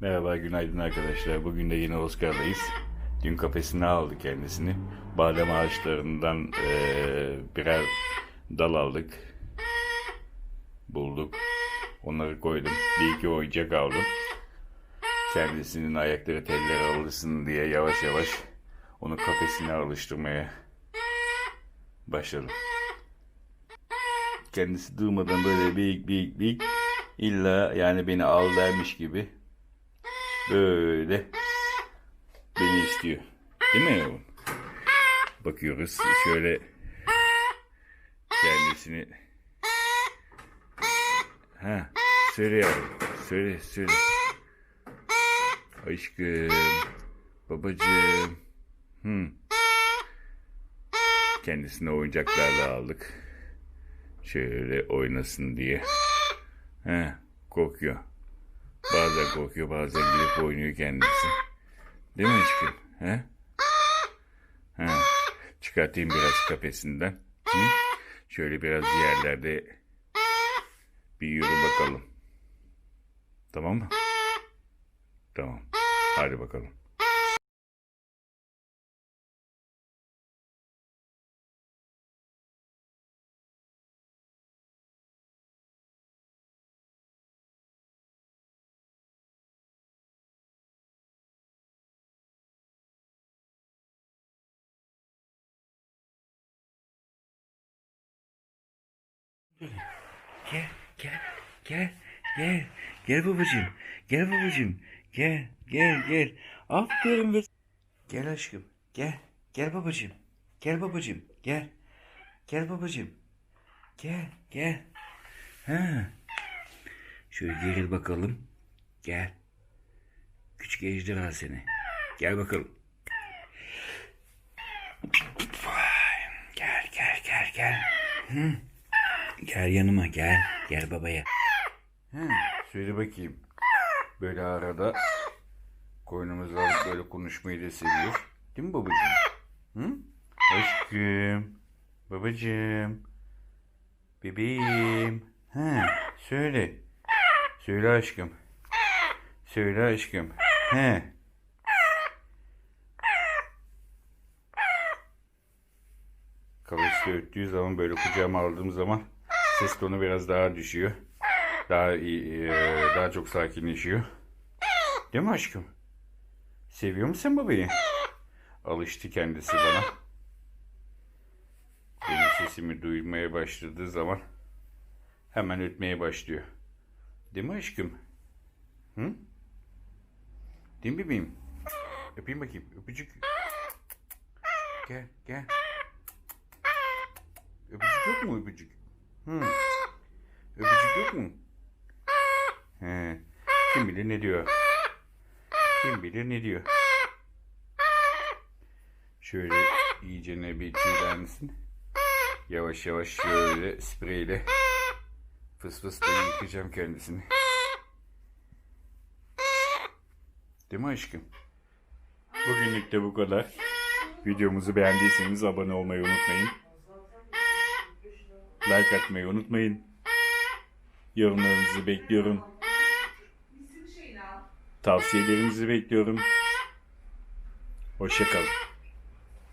Merhaba, günaydın arkadaşlar. Bugün de yine Oscar'dayız. Dün kafesine aldı kendisini. Badem ağaçlarından eee, birer dal aldık. Bulduk. Onları koydum. Bir iki oyuncak aldım. Kendisinin ayakları teller alışsın diye yavaş yavaş onu kafesine alıştırmaya başladım. Kendisi durmadan böyle bir bir bir illa yani beni al dermiş gibi böyle. Beni istiyor. Değil mi yavrum? Bakıyoruz. Şöyle kendisini ha söyle yavrum. Söyle söyle. Aşkım babacığım. Hmm. kendisine oyuncaklarla aldık. Şöyle oynasın diye. He korkuyor Bazen korkuyor bazen gidip oynuyor kendisi. Değil mi aşkım? He? Ha. Çıkartayım biraz kafesinden. Hı? Şöyle biraz yerlerde bir yürü bakalım. Tamam mı? Tamam. Hadi bakalım. Gel, gel, gel, gel. Gel babacığım, gel babacığım. Gel, gel, gel. Aferin be. Gel aşkım, gel. Gel babacığım. Gel babacığım, gel. Gel babacığım. Gel, gel. Ha. Şöyle geril bakalım. Gel. Küçük ejderha seni. Gel bakalım. Gel, gel, gel, gel. Hı. Gel yanıma gel. Gel babaya. He, söyle bakayım. Böyle arada koynumuzu alıp böyle konuşmayı da seviyor. Değil mi babacığım? Hı? Aşkım. Babacığım. Bebeğim. He, söyle. Söyle aşkım. Söyle aşkım. He. Kafeste öttüğü zaman böyle kucağıma aldığım zaman ses tonu biraz daha düşüyor. Daha iyi, e, daha çok sakinleşiyor. Değil mi aşkım? Seviyor musun babayı? Alıştı kendisi bana. Benim sesimi duymaya başladığı zaman hemen ötmeye başlıyor. Değil mi aşkım? Hı? Değil mi bebeğim? Öpeyim bakayım. Öpücük. Gel, gel. Öpücük yok mu öpücük? Hı. Öpücük yok mu? He. Kim bilir ne diyor? Kim bilir ne diyor? Şöyle iyice ne bir tüyler misin? Yavaş yavaş şöyle spreyle fıs fıs diye yıkayacağım kendisini. Değil mi aşkım? Bugünlük de bu kadar. Videomuzu beğendiyseniz abone olmayı unutmayın. Like atmayı unutmayın. Yorumlarınızı bekliyorum. Tavsiyelerinizi bekliyorum. Hoşçakalın.